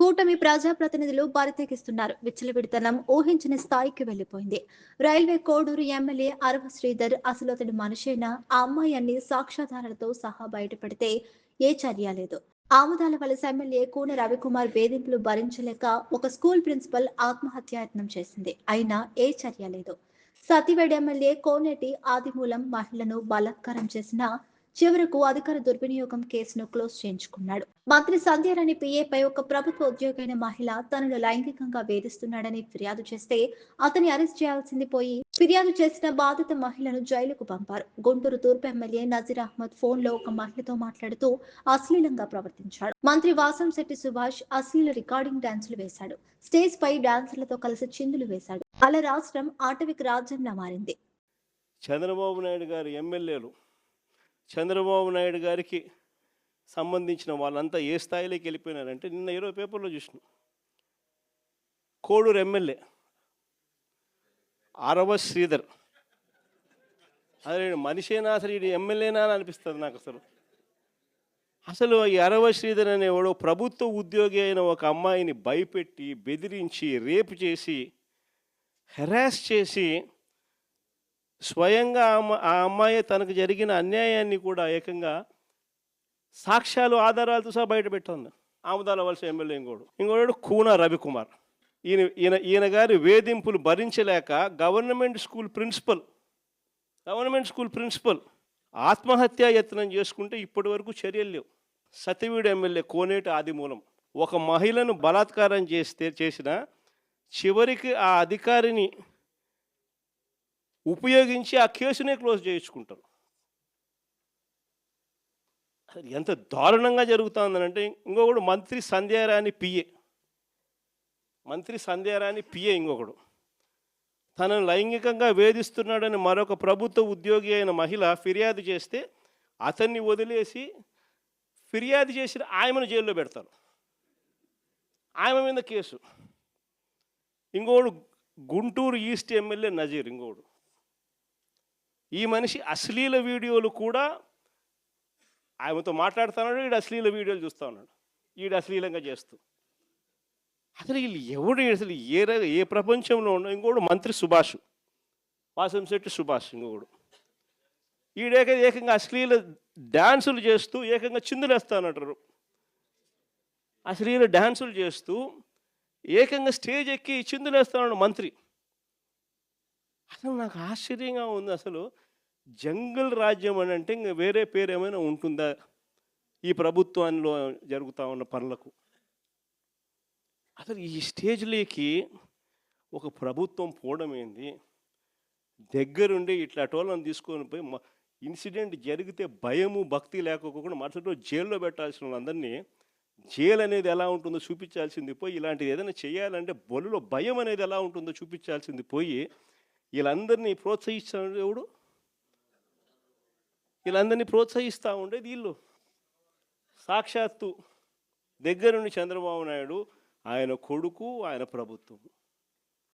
కూటమి ప్రజాప్రతినిధులు బరితెగిస్తున్నారు విచ్చలవిడితనం ఊహించిన స్థాయికి వెళ్ళిపోయింది రైల్వే కోడూరు ఎమ్మెల్యే అరవ శ్రీధర్ అసలు అతడి మనిషైనా ఆ అమ్మాయి అన్ని సాక్ష్యాధారాలతో సహా బయటపడితే ఏ చర్య లేదు. ఆముదాల వలస ఎమ్మెల్యే కూన రవికుమార్ వేధింపులు భరించలేక ఒక స్కూల్ ప్రిన్సిపల్ ఆత్మహత్యాయత్నం చేసింది. అయినా ఏ చర్య లేదు. సతివేడి ఎమ్మెల్యే కోనేటి ఆదిమూలం మహిళను బలాత్కారం చేసిన చివరకు అధికార దుర్వినియోగం కేసును క్లోజ్ చేయించుకున్నాడు. మంత్రి సంధ్యారాణి పిఏపై ఒక ప్రభుత్వ ఉద్యోగైన మహిళ తనను లైంగికంగా వేధిస్తున్నాడని ఫిర్యాదు చేస్తే అతని అరెస్ట్ చేయాల్సింది పోయి ఫిర్యాదు చేసిన బాధిత మహిళను జైలుకు పంపారు. గుంటూరు తూర్పు ఎమ్మెల్యే నజీర్ అహ్మద్ ఫోన్లో ఒక మహిళతో మాట్లాడుతూ అశ్లీలంగా ప్రవర్తించాడు. మంత్రి వాసంశెట్టి సుభాష్ అశ్లీల రికార్డింగ్ డాన్సులు వేశాడు. స్టేజ్ పై డాన్సర్లతో కలిసి చిందులు వేశాడు. అలా రాష్ట్రం ఆటవిక రాజ్యంలా మారింది. చంద్రబాబు నాయుడు గారి ఎమ్మెల్యేలు చంద్రబాబు నాయుడు గారికి సంబంధించిన వాళ్ళంతా ఏ స్థాయిలోకి వెళ్ళిపోయినారంటే నిన్న ఇరవై పేపర్లో చూసినాం. కోడూరు ఎమ్మెల్యే అరవ శ్రీధర్. అదే మనిషేనా అసలు ఇది ఎమ్మెల్యేనా అని అనిపిస్తుంది నాకు అసలు. అసలు ఈ అరవ శ్రీధర్ అనేవాడు ప్రభుత్వ ఉద్యోగి అయిన ఒక అమ్మాయిని భయపెట్టి బెదిరించి రేపు చేసి హెరాస్ చేసి స్వయంగా ఆ అమ్మ- ఆ అమ్మాయి తనకు జరిగిన అన్యాయాన్ని కూడా ఏకంగా సాక్ష్యాలు ఆధారాలతో సహా బయటపెట్టింది ఆముదాల వలస ఎమ్మెల్యే ఇంకోడు. ఇంకోడు కూన రవికుమార్. ఈయన ఈయన ఈయన గారి వేధింపులు భరించలేక government school principal government school principal ఆత్మహత్యా యత్నం చేసుకుంటే ఇప్పటి వరకు చర్యలు లేవు. సతీవీడు ఎమ్మెల్యే కోనేటి ఆదిమూలం ఒక మహిళను బలాత్కారం చేస్తే చేసిన చివరికి ఆ అధికారిని ఉపయోగించి ఆ కేసునే క్లోజ్ చేయించుకుంటారు. ఎంత దారుణంగా జరుగుతుందనంటే ఇంకొకడు మంత్రి సంధ్యారాణి పిఏ. మంత్రి సంధ్యారాణి పిఏ ఇంకొకడు. తనను లైంగికంగా వేధిస్తున్నాడని మరొక ప్రభుత్వ ఉద్యోగి అయిన మహిళ ఫిర్యాదు చేస్తే అతన్ని వదిలేసి ఫిర్యాదు చేసిన ఆయమను జైల్లో పెడతారు. ఆయమ మీద కేసు. ఇంకోడు గుంటూరు ఈస్ట్ ఎమ్మెల్యే నజీర్ ఇంకోడు ఈ మనిషి అశ్లీల వీడియోలు కూడా ఆమెతో మాట్లాడుతున్నాడు వీడు అశ్లీల వీడియోలు చూస్తూ ఉన్నాడు. వీడు అశ్లీలంగా చేస్తూ. అసలు వీళ్ళు ఎవడు అసలు ఏ ఏ ప్రపంచంలో ఉన్న ఇంకోడు మంత్రి సుభాష్. వాసంశెట్టి సుభాష్ ఇంకొకడు. ఈడేక ఏకంగా అశ్లీల డ్యాన్సులు చేస్తూ ఏకంగా చిందులేస్తానంటారు అశ్లీల డ్యాన్సులు చేస్తూ ఏకంగా స్టేజ్ ఎక్కి చిందులేస్తాడు మంత్రి. అసలు నాకు ఆశ్చర్యంగా ఉంది. అసలు జంగల్ రాజ్యం అని అంటే ఇంకా వేరే పేరు ఏమైనా ఉంటుందా? ఈ ప్రభుత్వంలో జరుగుతూ ఉన్న పనులకు. అసలు ఈ స్టేజ్లోకి ఒక ప్రభుత్వం పోవడం ఏంది? దగ్గరుండి ఇట్లా టోళ్ళని తీసుకొని పోయి మ- ఇన్సిడెంట్ జరిగితే భయము భక్తి లేకపోకుండా మరుసటి జైల్లో పెట్టాల్సిన వాళ్ళందరినీ జైలు అనేది ఎలా ఉంటుందో చూపించాల్సింది పోయి ఇలాంటిది ఏదైనా చేయాలంటే బొలులో భయం అనేది ఎలా ఉంటుందో చూపించాల్సింది పోయి వీళ్ళందరినీ ప్రోత్సహిస్తాడు ఎవడు? వీళ్ళందరినీ ప్రోత్సహిస్తూ ఉండేది వీళ్ళు. సాక్షాత్తు దగ్గరుండి చంద్రబాబు నాయుడు ఆయన కొడుకు ఆయన ప్రభుత్వం.